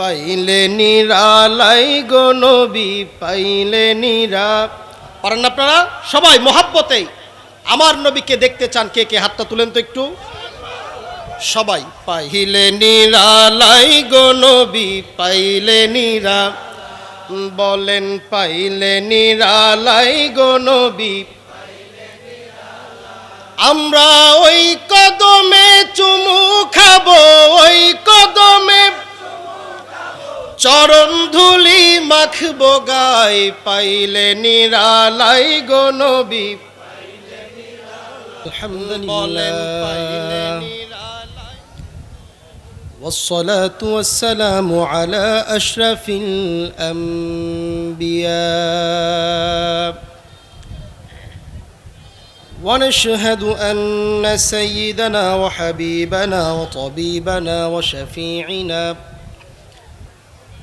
পাইলে নিরালাই গো নবী, পাইলে নিরা। পারেন আপনারা? সবাই মহাব্বতেই। আমার নবীকে দেখতে চান, কে কে? হাতটা তুলেন তো একটু। সবাই, পাইলে নিরালাই গো নবী, পাইলে নিরা। বলেন, পাইলে নিরালাই গো নবী, আমরা ওই কদমে চুমু খাব, ওই কদমে চরণ ধুলি মাখবো গায় পাইলে নিরালাই গো নবী বলেন পাইলে নিরালাই والصلاة والسلام على أشرف الأنبياء ونشهد أن سيدنا وحبيبنا وطبيبنا وشفيعنا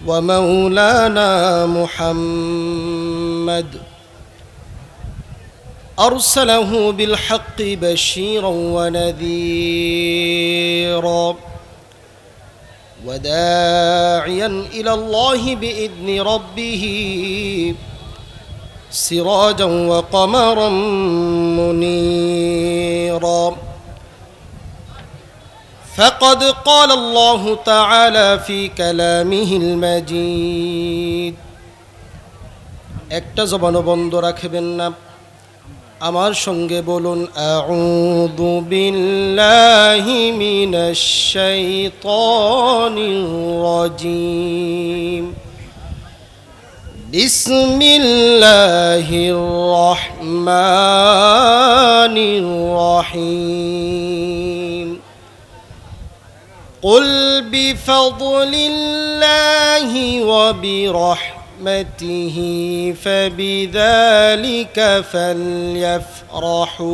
ومولانا محمد. أرسله بالحق بشيرا ونذيرا. وداعيا إلى الله بإذن ربه. سراجا وقمرا منيرا. فقد قال الله تعالى في كلامه المجيد একটা জবানও বন্ধ রাখবেন না আমার সঙ্গে বলুন আউযু বিল্লাহি মিনাশ শাইতানির রাজিম بسم الله الرحمن الرحيم قل بفضل الله وبرحمته فبذلك فليفرحوا.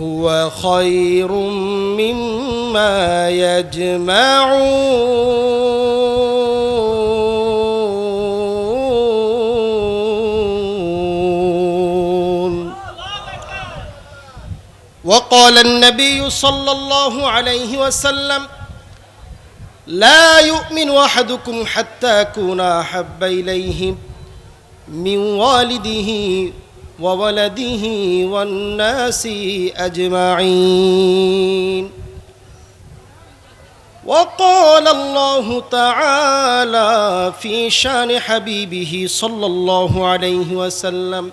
هو خير مما يجمعون. وقال النبي صلى الله عليه وسلم لا يؤمن أحدكم حتى اكون أحب إليه من والده وولده والناس أجمعين. وقال الله تعالى في شان حبيبه صلى الله عليه وسلم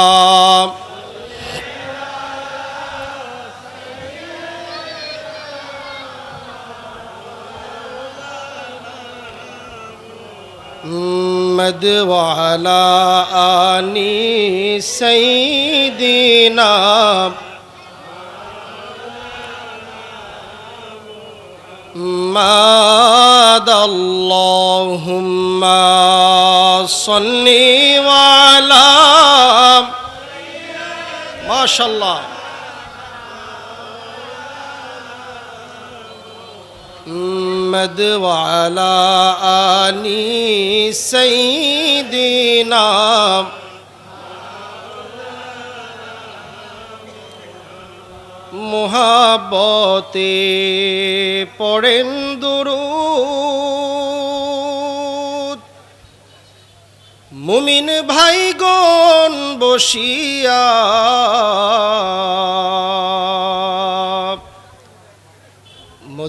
محمد وعلى آل سيدنا ماد اللهم صل وعلى ما شاء الله محمد وعلى آل سيدنا মোহাবতে পড়েন দুরুদ মুমিন ভাইগণ বসিয়া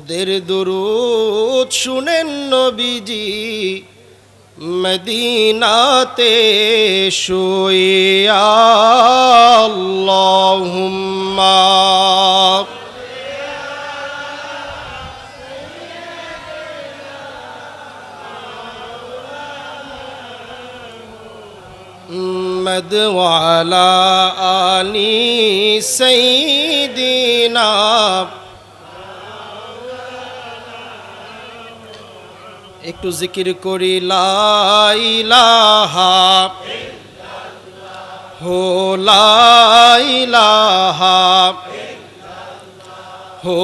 মোদের দুরুদ শুনেন নবীজি মদিনাতে শুইয়া আল্লাহুম্মা محمد وعلى آل سيدنا একটু জিকির করি লাইলাহা হো লাইলাহা হো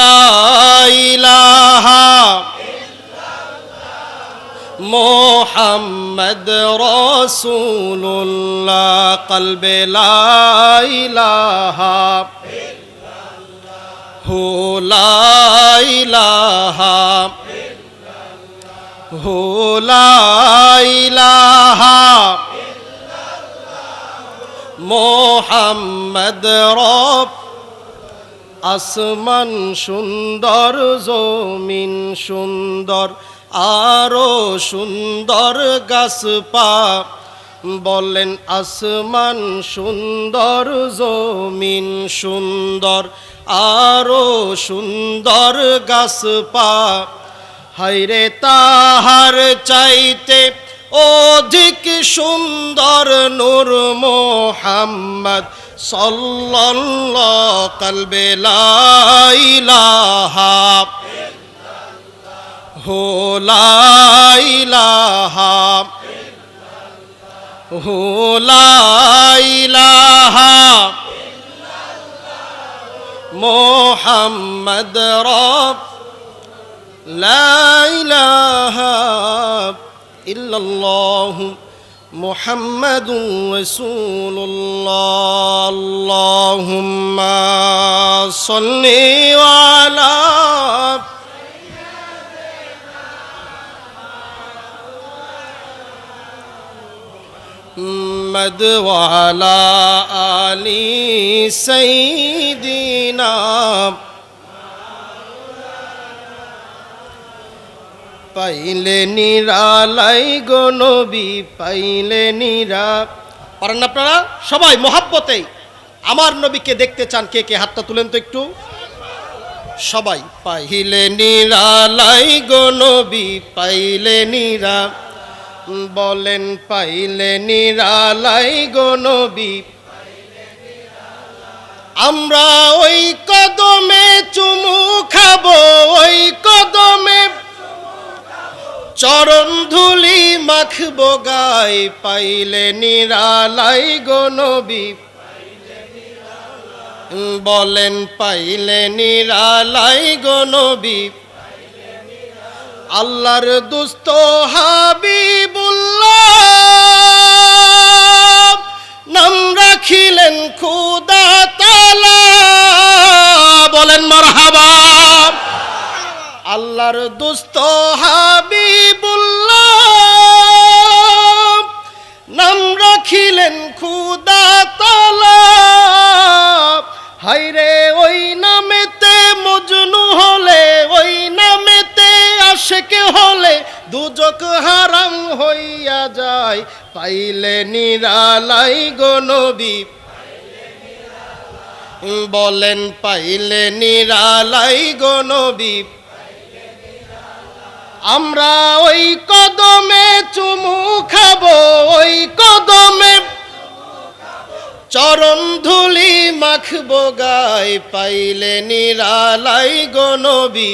লাইলাহা মোহাম্মদ রসুল্লাহ কলবে লাইলাহা হো লাইলাহা মোহাম্মদ রব, আসমান সুন্দর, জমিন সুন্দর, আরও সুন্দর গাছপা। বলেন, আসমান সুন্দর, জমিন সুন্দর, আরও সুন্দর গাছপা। হাইরে তাহার চাইতে অধিক সুন্দর নূর মোহাম্মদ সাল্লাল্লাহ কলবে লাইলাহা হো লাইলাহা হো মোহাম্মদ রব لا إله إلا الله محمد رسول الله. اللهم صل على محمد وعلى آل سيدنا পাইলে নিরালাই গো নবী, পাইলে নিরা। পারেন আপনারা? সবাই মহাব্বতেই। আমার নবীকে দেখতে চান, কে কে? হাতটা তুলেন তো একটু। সবাই, পাইলে নিরালাই গো নবী, পাইলে নিরা। বলেন, পাইলে নিরালাই গো নবী, আমরা ওই কদমে চুমু খাব, ওই কদমে চরণ ধুলি মাখবো গাই, পাইলে নিরালাই গো বলেন, পাইলে নিরালাই গো আল্লাহর দুস্ত হাবিবুল্লাহ নাম রাখিলেন খুদা তালা। বলেন, মারহাবা। আল্লাহর দুস্ত হাবিবুল্লাহ দুজক হারাম হইয়া যায়। পাইলে নিরালাই নবী। বলেন, পাইলে নিরালাই গো নবী। আমরা ওই কদমে চুমু খাব, ওই কদমে চরণ ধুলি মাখবো গায়। পাইলে নিরালাই গো নবী।